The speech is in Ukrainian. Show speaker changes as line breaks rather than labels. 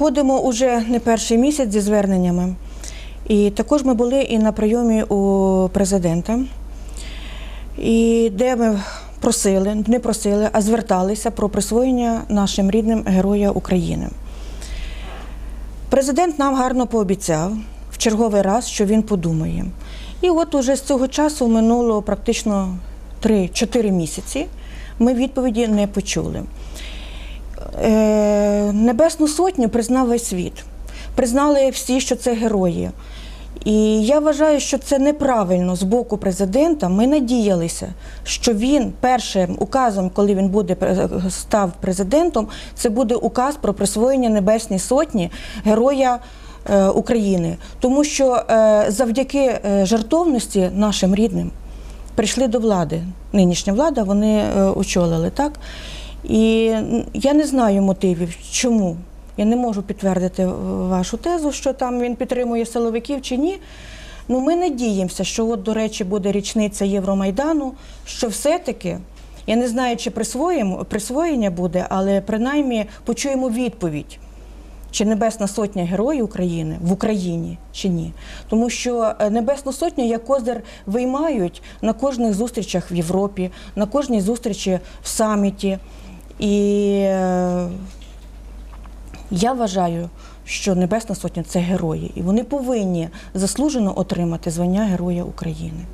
ходимо уже не перший місяць зі зверненнями. І також ми були і на прийомі у президента, і де ми просили, не просили, а зверталися про присвоєння нашим рідним Героя України. Президент нам гарно пообіцяв в черговий раз, що він подумає. І от уже з цього часу минуло практично 3-4 місяці. Ми відповіді не почули. Е, Небесну сотню признав весь світ. Признали всі, що це герої. І я вважаю, що це неправильно з боку президента. Ми надіялися, що він першим указом, коли він буде став президентом, це буде указ про присвоєння Небесній сотні Героя е, України. Тому що е, завдяки е, жертовності нашим рідним прийшли до влади. Нинішня влада вони е, очолили, так? І я не знаю мотивів, чому. Я не можу підтвердити е, вашу тезу, що там він підтримує силовиків чи ні. Ну, ми надіємося, що от, до речі, буде річниця Євромайдану, що все-таки, я не знаю, чи присвоєння буде, але принаймні почуємо відповідь. Чи Небесна Сотня Героїв України в Україні чи ні? Тому що е, Небесну Сотню як козир виймають на кожних зустрічах в Європі, на кожній зустрічі в саміті. І е, я вважаю, що Небесна Сотня це герої, і вони повинні заслужено отримати звання Героя України.